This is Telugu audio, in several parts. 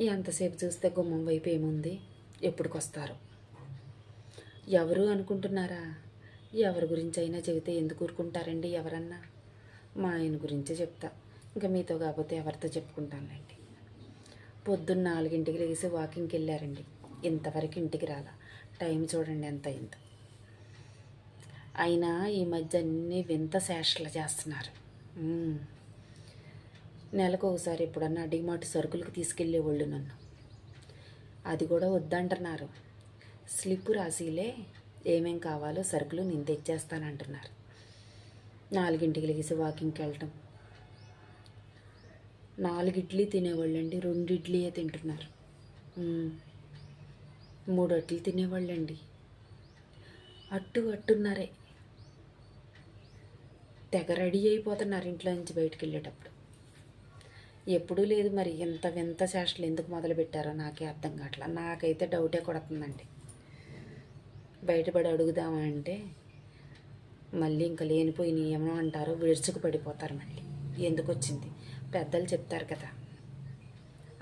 ఎంతసేపు చూస్తే గుమ్మం వైపు ఏముంది? ఎప్పుడుకొస్తారు? ఎవరు అనుకుంటున్నారా? ఎవరి గురించి అయినా చెబితే ఎందుకు ఊరుకుంటారండి ఎవరన్నా? మా ఆయన గురించే చెప్తా. ఇంకా మీతో కాకపోతే ఎవరితో చెప్పుకుంటానులేండి. పొద్దున్న నాలుగింటికి లేసి వాకింగ్కి వెళ్ళారండి. ఇంతవరకు ఇంటికి రాలా. టైం చూడండి ఎంత అయిందో. అయినా ఈ మధ్య అన్ని వింత శేషలు చేస్తున్నారు. నెలకు ఒకసారి ఎప్పుడన్నా డిమాట్ సరుకులకు తీసుకెళ్ళేవాళ్ళు నన్ను. అది కూడా వద్దంటున్నారు. స్లిప్ రాసిలే ఏమేం కావాలో సరుకులు నేను తెచ్చేస్తానంటున్నారు. నాలుగింటికి లేసి వాకింగ్కి వెళ్ళటం. నాలుగు ఇడ్లీ తినేవాళ్ళండి రెండు ఇడ్లీయే తింటున్నారు. మూడు అట్లు తినేవాళ్ళండి. అట్టు అట్టున్నారే. తెగ రెడీ అయిపోతున్నారు ఇంట్లో నుంచి బయటికి వెళ్ళేటప్పుడు. ఎప్పుడూ లేదు మరి. ఇంత వింత చేష్టలు ఎందుకు మొదలు పెట్టారో నాకే అర్థం కావట్లా. నాకైతే డౌటే కొడుతుందండి. బయటపడి అడుగుదామా అంటే మళ్ళీ ఇంకా లేనిపోయిన ఏమో అంటారో విడుచుకు పడిపోతారు మళ్ళీ. ఎందుకు వచ్చింది పెద్దలు చెప్తారు కదా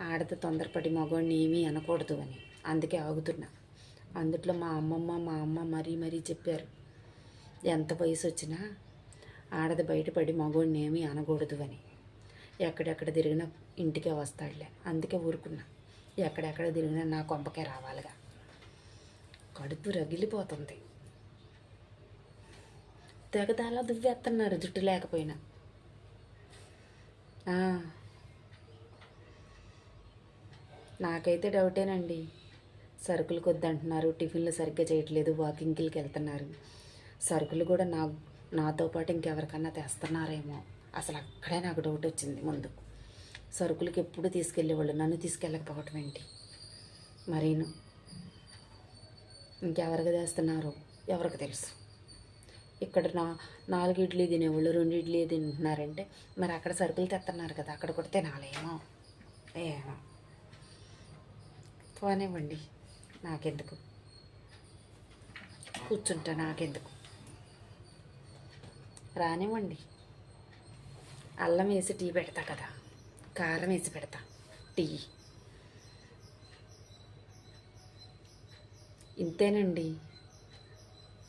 ఆడత తొందరపడి మగవాడిని ఏమీ అనకూడదు అని. అందుకే ఆగుతున్నా. అందుట్లో మా అమ్మమ్మ మా అమ్మ మరీ మరీ చెప్పారు. ఎంత వయసు వచ్చినా ఆడది బయటపడి మగవాడిని ఏమీ అనకూడదు అని. ఎక్కడెక్కడ తిరిగినా ఇంటికే వస్తాడులే. అందుకే ఊరుకున్నా. ఎక్కడెక్కడ తిరిగినా నా కొంపకే రావాలిగా. కడుపు రగిలిపోతుంది. తెగదాలా దువ్వేస్తున్నారు జుట్టు లేకపోయినా. నాకైతే డౌటేనండి. సరుకులు కొద్దంటున్నారు. టిఫిన్లు సరిగ్గా చేయట్లేదు. వాకింగ్కి వెళ్తున్నారు. సరుకులు కూడా నా నాతో పాటు ఇంకెవరికన్నా తెస్తున్నారేమో. అసలు అక్కడే నాకు డౌట్ వచ్చింది ముందు. సరుకులకి ఎప్పుడు తీసుకెళ్ళేవాళ్ళు? నన్ను తీసుకెళ్ళకపోవటం ఏంటి? మరీను. ఇంకెవరికి తెస్తున్నారో? ఎవరికి తెలుసు? ఇక్కడ నా నాలుగు ఇడ్లీ తినేవాళ్ళు రెండు ఇడ్లీ తింటున్నారంటే మరి అక్కడ సరుకులు తెస్తున్నారు కదా అక్కడ కూడా తినాలేమో? ఏమో. పోనివ్వండి నాకెందుకు? కూర్చుంటా నాకెందుకు? రానివ్వండి. అల్లం వేసి టీ పెడతా కదా. కారం వేసి పెడతా. టీ. ఇంతేనండి.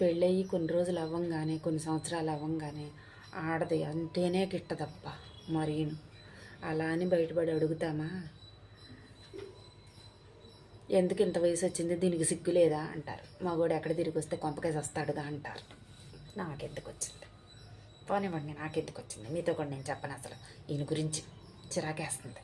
పెళ్ళయి కొన్ని రోజులు అవ్వంగానే కొన్ని సంవత్సరాలు అవ్వంగానే ఆడది అంటేనే గిట్టదప్ప మరీను. అలా అని బయటపడి అడుగుతామా? ఎందుకు ఇంత వయసు వచ్చింది? దీనికి సిగ్గు లేదా? అంటారు. మగోడు ఎక్కడ తిరిగి వస్తే కొంపకేసి వస్తాడుగా అంటారు. నాకెందుకు వచ్చింది? పోనివ్వండి నాకెందుకు వచ్చింది? మీతో కూడా నేను చెప్పను అసలు. ఈయన గురించి చిరాకేస్తుంది.